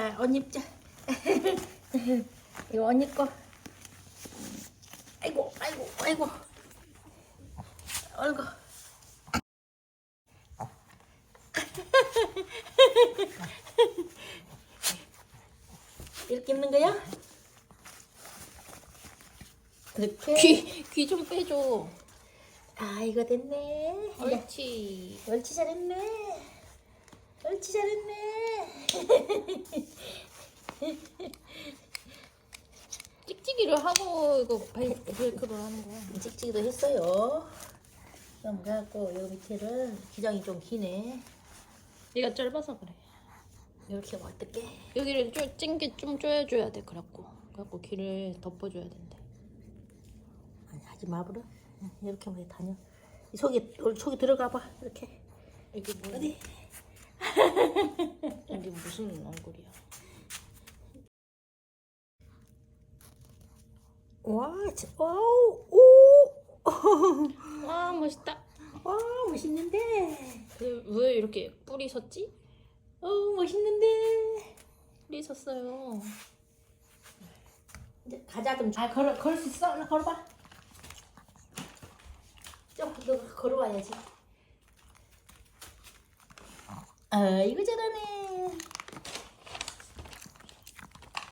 자, 언니 자. 이거 언니 거. 아이고, 아이고, 아이고. 아이고. 이렇게 입는 거야? 그렇게. 귀 귀 좀 빼줘. 아, 이거 됐네. 옳지. 옳지 잘했네. 옳지 잘했네. 찍찍이를 하고 이거 벨- 벨크로 하는 거야. 찍찍이도 했어요. 그럼 갖고 요 밑에는 기장이 좀 기네. 얘가 짧아서 그래. 이렇게 하면 어떡해? 여기를 좀 찡게 좀 조여줘야 돼. 그래갖고 그래갖고 귀를 덮어줘야 된대. 아니, 하지 마버려. 응, 이렇게 하면 다녀. 이 속에 올 속에 들어가 봐. 이렇게. 이게 뭐? 어디? 이게 무슨 얼굴이야? 와, 진- 와우, 오, 와 멋있다. 와, 멋있는데. 그, 왜 이렇게 뿔이 섰지? 어, 멋있는데. 뿔이 섰어요. 이제 가자 좀. 아, 걸어 걸을 수 있어? 얼른 걸어봐. 좀 너 걸어와야지. 아, 이거 잘하네.